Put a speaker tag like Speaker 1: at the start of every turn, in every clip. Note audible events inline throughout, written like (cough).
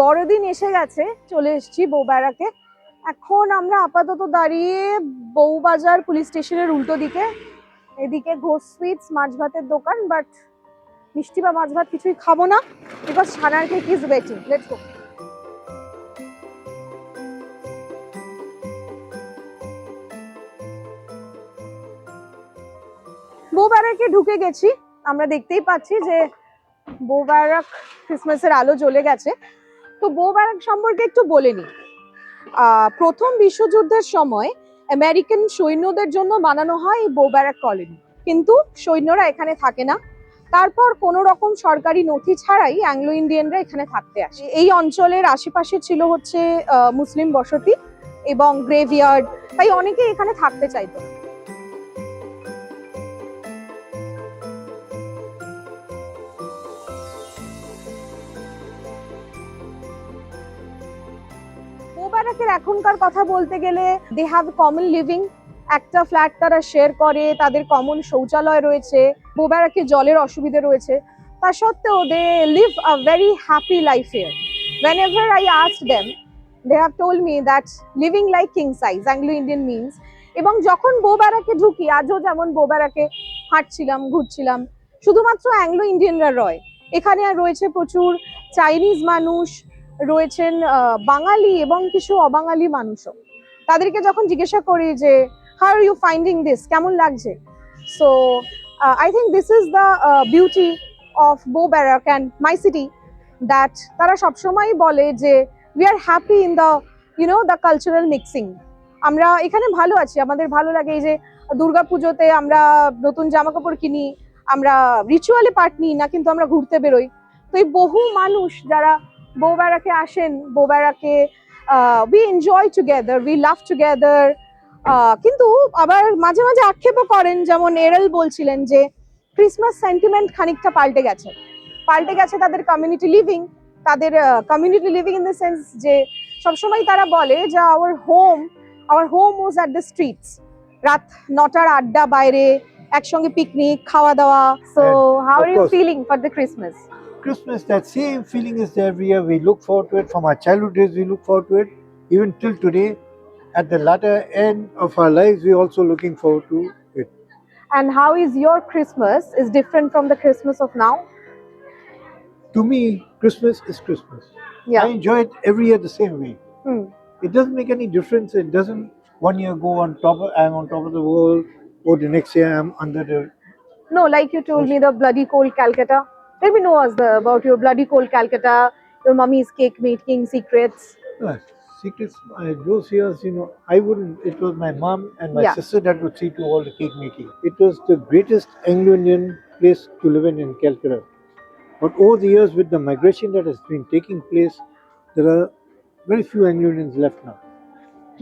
Speaker 1: বড়দিন এসে গেছে, চলে এসেছি বউবারাকে এখন আমরা আপাতত দাঁড়িয়ে বউবাজার পুলিশ স্টেশনের উল্টো দিকে। এদিকে ঘোষ সুইটস মাছ ভাতের দোকান বাট মিষ্টি বা মাছ ভাত কিছুই খাব না। বিকজ ছানার cake is waiting let's go বউবারাকে ঢুকে গেছি। আমরা দেখতেই পাচ্ছি যে বউবারাক ক্রিসমাসের আলো জ্বলে গেছে। তো বউবারাক সম্পর্কে একটু বলে আহ, প্রথম বিশ্বযুদ্ধের সময় আমেরিকান সৈন্যদের জন্য বানানো হয় এই বউবারাক কলোনি। কিন্তু সৈন্যরা এখানে থাকে না। তারপর কোনো রকম সরকারি নথি ছাড়াই অ্যাংলো ইন্ডিয়ানরা এখানে থাকতে আসে। এই অঞ্চলের আশেপাশে ছিল হচ্ছে মুসলিম বসতি এবং গ্রেভিয়ার্ড। তাই অনেকে এখানে থাকতে চাইতো মোবারকের এখনকার কথা বলতে গেলে দে হ্যাভ কমন লিভিং একটা ফ্ল্যাট তারা শেয়ার করে, তাদের কমন শৌচালয় রয়েছে, মোবারকে জলের অসুবিধা রয়েছে। তা সত্ত্বেও they live a very happy life here whenever I ask them they have told me that living like king size Anglo Indian means এবং যখন বৌবারাকে ঢুকি, আজও যেমন বৌবারাকে হাঁটছিলাম, ঘুরছিলাম, শুধুমাত্র অ্যাংলো ইন্ডিয়ানরা রয়। এখানে আর রয়েছে প্রচুর চাইনিজ মানুষ রয়েছেন বাঙালি এবং কিছু অবাঙালি মানুষও। তাদেরকে যখন জিজ্ঞাসা করি যে how are you finding this কেমন লাগছে? So I think this is the beauty of Bow Barrack and my city that তারা সবসময়ই বলে যে we are happy in the you know the cultural mixing আমরা এখানে ভালো আছি, আমাদের ভালো লাগে এই যে, দুর্গাপুজোতে আমরা নতুন জামা কাপড় কিনি, আমরা রিচুয়ালে পার্ট নিই না, কিন্তু আমরা ঘুরতে বেরোই। তো এই বহু মানুষ যারা বৌবারাকে আসেন বৌবারাকে we enjoy together we love together কিন্তু আবার মাঝে মাঝে আক্ষেপও করেন যেমন এরেল বলছিলেন যে ক্রিসমাস সেন্টিমেন্ট খানিকটা পাল্টে গেছে। পাল্টে গেছে তাদের কমিউনিটি লিভিং তাদের community living in the sense যে সবসময় তারা বলে যে our home our home was at the streets রাত নটার আড্ডা বাইরে একসঙ্গে পিকনিক খাওয়া দাওয়া।
Speaker 2: So
Speaker 1: how are
Speaker 2: you
Speaker 1: feeling for the Christmas
Speaker 2: Christmas, that same feeling is there every year. We look forward to it from our childhood days. We look forward to it even till today. At the latter end of our lives, we're also looking forward to it.
Speaker 1: and how is your christmas is different from the christmas of now
Speaker 2: To me, Christmas is Christmas.
Speaker 1: yeah
Speaker 2: I enjoy it every year the same way.
Speaker 1: Hmm.
Speaker 2: It doesn't make any difference. It doesn't one year go on top. Of, I'm on top of the world, or the next year I'm under the.
Speaker 1: no like you told me the bloody cold calcutta let me know us the, about your bloody cold calcutta your mummy's cake making secrets
Speaker 2: secrets. Uh, those years, you know, I wouldn't. It was my mom and my
Speaker 1: Yeah.
Speaker 2: sister that would see to all the cake making. It was the greatest Anglo-Indian place to live in in Calcutta. But over the years, with the migration that has been taking place, there are very few Anglo-Indians left now.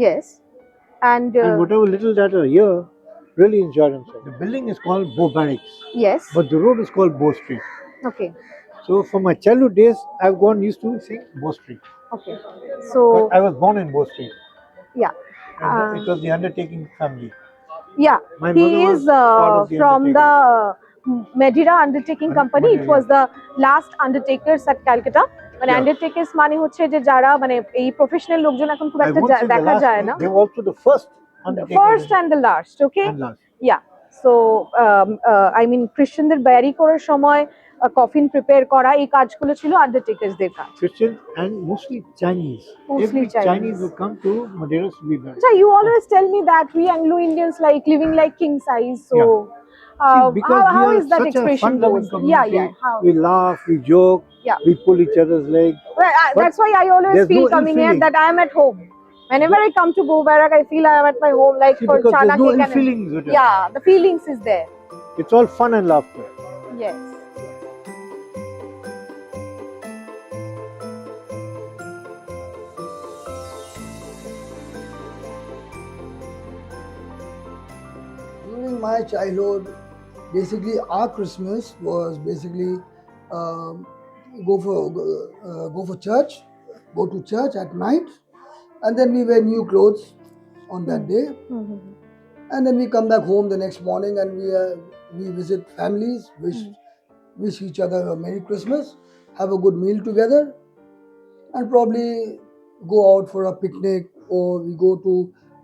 Speaker 1: yes and, uh,
Speaker 2: and whatever little that are here, really enjoy themselves. The building is called Bow Barracks,
Speaker 1: yes
Speaker 2: but the road is called Bow Street.
Speaker 1: okay
Speaker 2: So, from my childhood days, I've gone used to sing Bow Street.
Speaker 1: okay so
Speaker 2: But I was born in Bow Street.
Speaker 1: yeah
Speaker 2: And
Speaker 1: Um,
Speaker 2: it was the undertaking family.
Speaker 1: yeah
Speaker 2: My
Speaker 1: he
Speaker 2: mother was
Speaker 1: is
Speaker 2: part
Speaker 1: uh,
Speaker 2: of the
Speaker 1: from the
Speaker 2: undertaking.
Speaker 1: Medira undertaking
Speaker 2: Un-
Speaker 1: company it
Speaker 2: Madeira,
Speaker 1: was the last undertakers at Calcutta মানে
Speaker 2: Yeah.
Speaker 1: আন্ডারটেকার্স মানে হচ্ছে যে যারা মানে এই professional লোকজন এখন খুব
Speaker 2: I
Speaker 1: একটা
Speaker 2: won't
Speaker 1: যা-
Speaker 2: say the
Speaker 1: দেখা
Speaker 2: last,
Speaker 1: যায় না
Speaker 2: They were also the first undertaker.
Speaker 1: First and the last okay
Speaker 2: and last.
Speaker 1: Yeah so I মিন খ্রিস্টানদের ব্যারি করার সময় কফিন প্রিপেয়ার করা এই কাজগুলো ছিল আন্ডারটেকার্সদের কাজ
Speaker 2: Christians and mostly Chinese.
Speaker 1: Mostly
Speaker 2: Every
Speaker 1: Chinese.
Speaker 2: Chinese would come to Madeira to be buried.
Speaker 1: আচ্ছা you always tell me that we Anglo Indians like living like king size so
Speaker 2: See, because
Speaker 1: how
Speaker 2: we are
Speaker 1: is that
Speaker 2: such a
Speaker 1: expression
Speaker 2: fun-loving
Speaker 1: goes yeah
Speaker 2: community,
Speaker 1: yeah how
Speaker 2: we laugh, we joke,
Speaker 1: Yeah.
Speaker 2: we pull each other's leg.
Speaker 1: Well, I,
Speaker 2: But
Speaker 1: that's why I always
Speaker 2: there's
Speaker 1: feel
Speaker 2: no ill
Speaker 1: coming here
Speaker 2: feeling.
Speaker 1: that I am at home. Whenever I come to Bobarak, I feel I am at my home, like
Speaker 2: See,
Speaker 1: for
Speaker 2: because
Speaker 1: chana
Speaker 2: there's no
Speaker 1: cake
Speaker 2: ill
Speaker 1: and
Speaker 2: feelings with it.
Speaker 1: yeah, the feelings is there.
Speaker 2: It's all fun and laughter.
Speaker 1: Yes.
Speaker 3: My childhood, basically our Christmas was basically um, go for uh, go for church, go to church at night, and then we wear new clothes on that day,
Speaker 1: Mhm.
Speaker 3: and then we come back home the next morning and we uh, we visit families, wish wish each other a Merry Christmas, have a good meal together, and probably go out for a picnic or we go to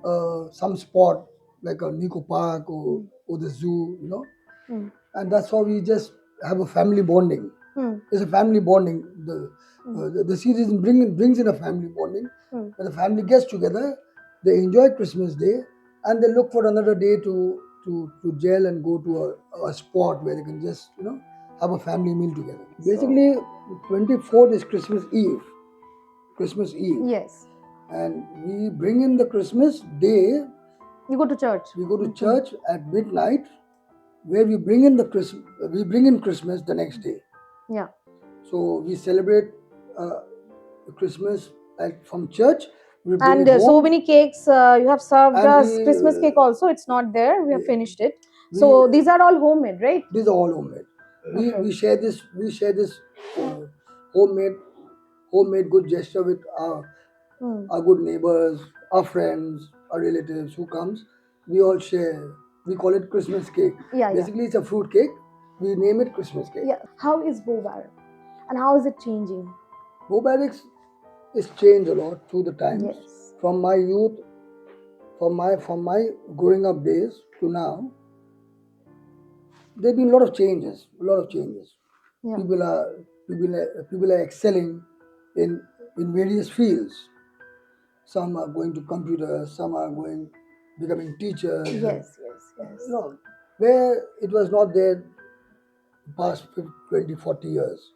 Speaker 3: uh, some spot like a Nico Park or, or the zoo, you know.
Speaker 1: Hmm.
Speaker 3: And that's how we just have a family bonding.
Speaker 1: Hmm.
Speaker 3: It's a family bonding. The uh, the, the series bring, brings in a family bonding.
Speaker 1: Hmm.
Speaker 3: When the family gets together, they enjoy Christmas Day and they look for another day to to to jail and go to a, a spot where they can just you know have a family meal together. Basically, 24th is Christmas Eve. Christmas Eve.
Speaker 1: Yes.
Speaker 3: And we bring in the Christmas Day,
Speaker 1: You go to church.
Speaker 3: we go to church at midnight where we bring in the Christmas we bring in Christmas the next day.
Speaker 1: Yeah.
Speaker 3: So we celebrate uh, Christmas at, from church. We bring
Speaker 1: And
Speaker 3: it
Speaker 1: uh, so
Speaker 3: home.
Speaker 1: many cakes uh, you have served
Speaker 3: And
Speaker 1: us
Speaker 3: we,
Speaker 1: Christmas cake also. It's not there. We have
Speaker 3: we-
Speaker 1: finished it. So these are all homemade, right?
Speaker 3: these are all homemade. We, we share this we share this uh, homemade homemade good gesture with our,
Speaker 1: Hmm.
Speaker 3: our good neighbors, our friends, our relatives who comes. We all share. We call it Christmas cake.
Speaker 1: Yeah.
Speaker 3: Basically, it's a fruit cake. We name it Christmas cake.
Speaker 1: Yeah. How is Bo And how is it changing?
Speaker 3: Bo Barracks is changed a lot through the times.
Speaker 1: Yes.
Speaker 3: From my youth, from my from my growing up days to now, there have been a lot of changes. A lot of changes.
Speaker 1: Yeah.
Speaker 3: People are people are, people are excelling in in various fields. Some are going to computers. Some are going becoming teachers.
Speaker 1: Yes, yes, yes.
Speaker 3: You know, where it was not there past 50, 20, 40 years.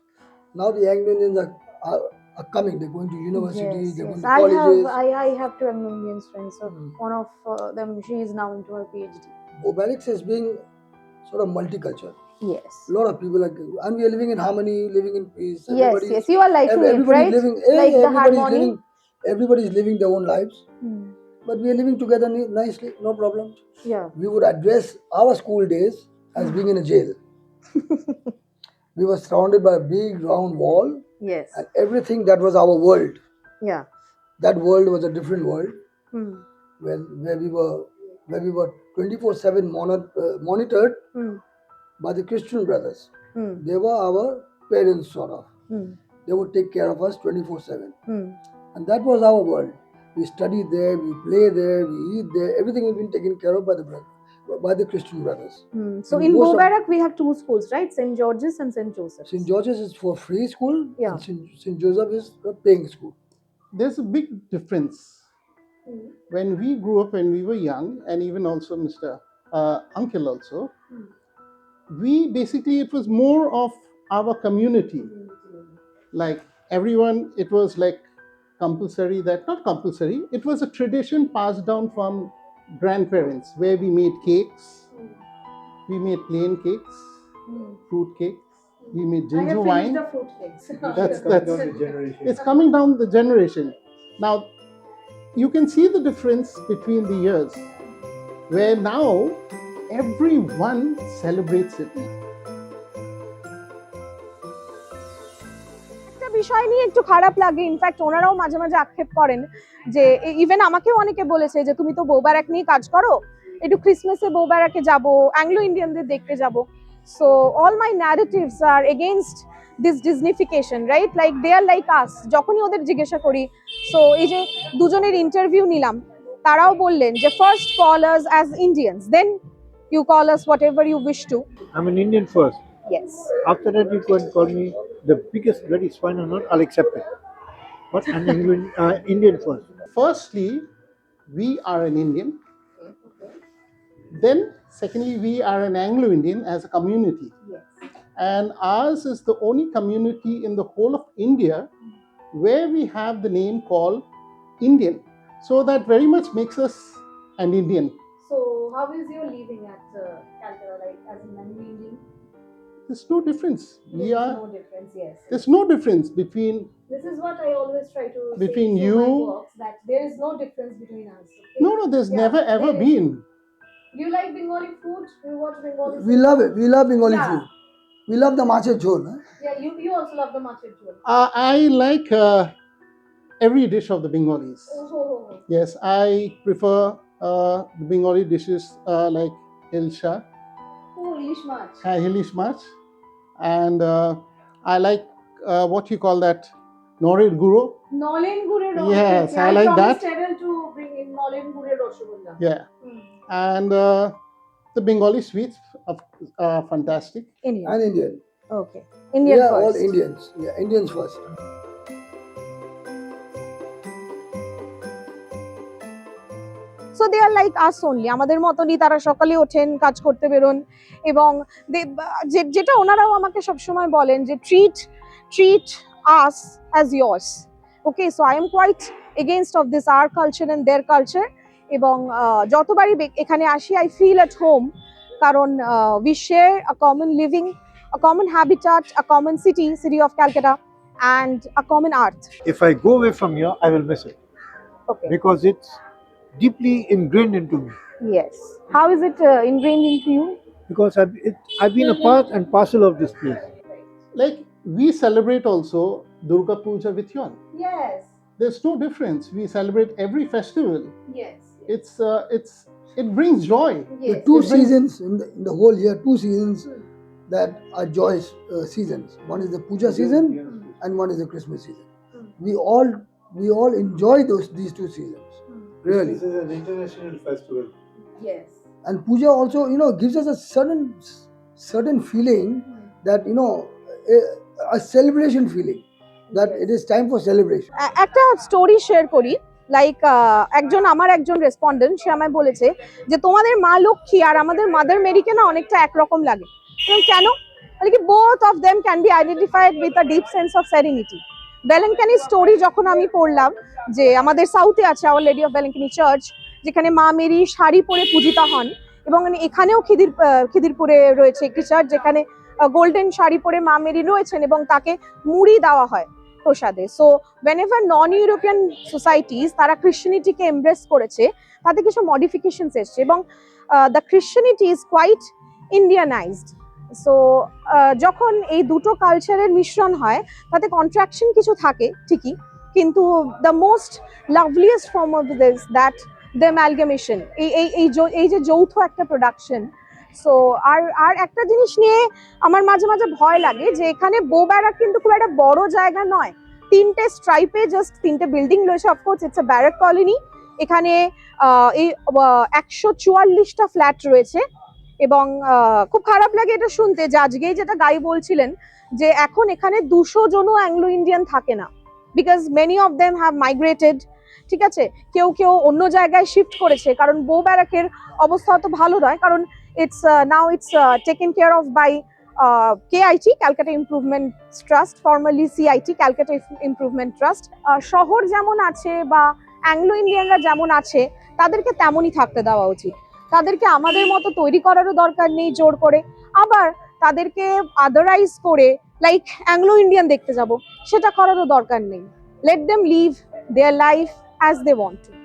Speaker 3: Now the Anglo Indians are, are, are coming. They're going to universities.
Speaker 1: Yes,
Speaker 3: they're
Speaker 1: yes.
Speaker 3: going to
Speaker 1: I
Speaker 3: colleges.
Speaker 1: have I, I have two Anglo-Indian friends. So
Speaker 3: Mm.
Speaker 1: one of uh, them she is now into her PhD.
Speaker 3: Obelix is being sort of multicultural.
Speaker 1: Yes.
Speaker 3: A lot of people are, and we are living in harmony, living in peace.
Speaker 1: Yes, yes. You are liking
Speaker 3: every-
Speaker 1: it, right?
Speaker 3: living, eh,
Speaker 1: Like the
Speaker 3: everybody's
Speaker 1: harmony.
Speaker 3: living, everybody's living their own lives.
Speaker 1: Hmm.
Speaker 3: But we are living together ni- nicely, no problem.
Speaker 1: Yeah.
Speaker 3: We would address our school days as being in a jail. (laughs) we were surrounded by a big round wall,
Speaker 1: Yes.
Speaker 3: and everything that was our world.
Speaker 1: Yeah.
Speaker 3: That world was a different world
Speaker 1: Hmm.
Speaker 3: where, where we were where we were 24/7 mono- uh, monitored
Speaker 1: Hmm.
Speaker 3: by the Christian brothers.
Speaker 1: Hmm.
Speaker 3: They were our parents, sort of.
Speaker 1: Hmm.
Speaker 3: They would take care of us 24/7,
Speaker 1: Hmm.
Speaker 3: And that was our world. We study there, we play there, we eat there. Everything has been taken care of by the brother, by the Christian brothers.
Speaker 1: Hmm. So
Speaker 3: And
Speaker 1: in
Speaker 3: most of-
Speaker 1: we have two schools, right? St. George's and St. Joseph's.
Speaker 3: St. George's is for free school,
Speaker 1: Yeah.
Speaker 3: and St. St. Joseph is a paying school.
Speaker 4: there's a big difference
Speaker 1: Hmm.
Speaker 4: when we grew up when we were young and even also mr uh, uncle also
Speaker 1: Hmm.
Speaker 4: we basically it was more of our community like everyone it was like compulsory that not compulsory it was a tradition passed down from grandparents where we made cakes we made plain cakes
Speaker 1: Hmm.
Speaker 4: fruit cakes we made ginger
Speaker 1: I have
Speaker 4: ginger wine
Speaker 1: the fruit cakes. (laughs)
Speaker 4: That's-
Speaker 2: Coming
Speaker 4: that's-
Speaker 2: down the generation.
Speaker 4: it's coming down the generation. Now, you can see the difference between the years, where now everyone celebrates it.
Speaker 1: বিষয় নিয়ে একটু খারাপ লাগে। In fact ওনারাও মাঝে মাঝে আক্ষেপ করেন যে ইভেন আমাকেও অনেকে বলেছে যে তুমি তো বৌবারাক নিয়ে কাজ করো একটু ক্রিসমাসে বৌবারাকে যাব অ্যাংলো ইন্ডিয়ানদের দেখতে যাব। So all my narratives are against this Disneyfication right like they are like us যখনই ওদের জিজ্ঞাসা করি। সো এই যে দুজনের ইন্টারভিউ নিলাম তারাও বললেন যে first call us as Indians then you call us whatever you wish to
Speaker 2: I'm an Indian first.
Speaker 1: Yes
Speaker 2: After that, you can call me the biggest bloody swine or not, I'll accept it. But I'm Indian, (laughs) uh, Indian first.
Speaker 4: Firstly, we are an Indian. Then, secondly, we are an Anglo Indian as a community. Yes. And ours is the only community in the whole of India where we have the name called Indian. So that very much makes us an Indian.
Speaker 1: So, how is your living at uh, Calcutta, like as an Indian?
Speaker 4: There's no difference. We
Speaker 1: There's
Speaker 4: are
Speaker 1: no difference, yes.
Speaker 4: there's no difference between
Speaker 1: This is what I always try to
Speaker 4: Between
Speaker 1: say through my
Speaker 4: you-
Speaker 1: works, that there is no difference between us. okay?
Speaker 4: no no there's
Speaker 1: Yeah,
Speaker 4: never ever
Speaker 1: there is.
Speaker 4: been.
Speaker 1: Do you like Bengali food? Do you watch Bengali
Speaker 3: We love it. We love Bengali
Speaker 1: Yeah.
Speaker 3: food. We love the mache jhol. Huh?
Speaker 1: Yeah, you, you also love the machid jhol.
Speaker 4: Uh, I like uh, every dish of the Bengalis.
Speaker 1: Oh.
Speaker 4: Yes, I prefer uh, the Bengali dishes uh, like Ilsha,
Speaker 1: Oh, English mach.
Speaker 4: uh, Hilish Mach, and uh, I like uh, what you call that, Noril Guru.
Speaker 1: Nolin Guru.
Speaker 4: Yes, I like that.
Speaker 1: promised Errol to bring in Nolin Guru Roshogulla.
Speaker 4: Yeah. Hmm. And uh, the Bengali sweets are, fantastic.
Speaker 1: Indian.
Speaker 3: And Indian.
Speaker 1: Okay. Indian
Speaker 3: Yeah, are
Speaker 1: all.
Speaker 3: Indians. Yeah, Indians first.
Speaker 1: So they are like us only আমাদের মতনই তারা সকালে ওঠেন কাজ করতে বেরোন। এবং যেটা ওনারাও আমাকে সবসময় বলেন যে treat treat us as years okay so I am quite against of this our culture and their culture এবং যতবারই এখানে আসি আই ফিল অ্যাট হোম কারণ we share a common living a common habitat a common city city of Calcutta and a common earth
Speaker 2: If I go away from here, I will miss it
Speaker 1: okay
Speaker 2: because it's deeply ingrained into me.
Speaker 1: Yes. How is it uh, ingrained into you?
Speaker 2: Because I've, it, I've been a part and parcel of this place.
Speaker 4: Like we celebrate also Durga Puja with Yon.
Speaker 1: Yes.
Speaker 4: There's no difference. We celebrate every festival.
Speaker 1: Yes.
Speaker 4: It's uh, it's it brings joy.
Speaker 3: The two
Speaker 4: It
Speaker 3: seasons in the, in the whole year, two seasons that are joyous uh, seasons. One is the puja season, and one is the Christmas season. We all we all enjoy those these two seasons. Really.
Speaker 2: This is an international festival.
Speaker 1: Yes.
Speaker 3: and puja also you know gives us a certain certain feeling that you know a, a celebration feeling that it is time for celebration
Speaker 1: একটা story share করি like একজন আমার একজন respondent সে আমায় বলেছে যে তোমাদের মা লক্ষ্মী আর আমাদের মাদার মেরিকে না অনেকটা একরকম লাগে কেন মানে কি both of them can be identified with a deep sense of serenity Velankanni story যখন আমি পড়লাম, যে আমাদের সাউথে আছে our lady of Velankanni church যেখানে মা মেরি শাড়ি পরে পূজিতা হন এবং এখানেও খিদির খিদিরপুরে রয়েছে একটি চার্চ যেখানে গোল্ডেন শাড়ি পরে মা মেরি রয়েছেন এবং তাকে মুড়ি দেওয়া হয় প্রসাদে। So whenever non European societies তারা ক্রিশ্চিয়ানিটিকে এমব্রেস করেছে, তাতে কিছু মডিফিকেশনস এসছে এবং the Christianity is quite Indianized so যখন এই দুটো কালচারের মিশ্রণ হয়, তাতে কন্ট্রাকশন কিছু থাকে, ঠিকই, কিন্তু the most loveliest form of this that the amalgamation এই এই এই এই যে যৌথ একটা প্রোডাকশন সো আর আর একটা জিনিস নিয়ে আমার মাঝে মাঝে ভয় লাগে যে এখানে বো ব্যারাক কিন্তু খুব একটা বড় জায়গা নয়। তিনটে স্ট্রাইপে জাস্ট তিনটে বিল্ডিং রয়েছে of course it's a barrack colony এখানে এই একশো চুয়াল্লিশটা ফ্ল্যাট রয়েছে। এবং খুব খারাপ লাগে এটা শুনতে যে আজকেই যেটা গাই বলছিলেন যে এখন এখানে দুশো জনও অ্যাংলো ইন্ডিয়ান থাকে না। Because many of them have migrated ঠিক আছে? কেউ কেউ অন্য জায়গায় শিফট করেছে, কারণ বো ব্যারাকের অবস্থা অত ভালো নয়, কারণ it's now it's taken care of by KIT Calcutta improvement trust formally CIT Calcutta improvement trust শহর যেমন আছে বা অ্যাংলো ইন্ডিয়ানরা যেমন আছে, তাদেরকে তেমনই থাকতে দেওয়া উচিত। তাদেরকে আমাদের মতো তৈরি করারও দরকার নেই জোর করে। আবার তাদেরকে আদারাইজ করে লাইক অ্যাংলো ইন্ডিয়ান দেখতে যাব, সেটা করারও দরকার নেই। Let them live their life as they want to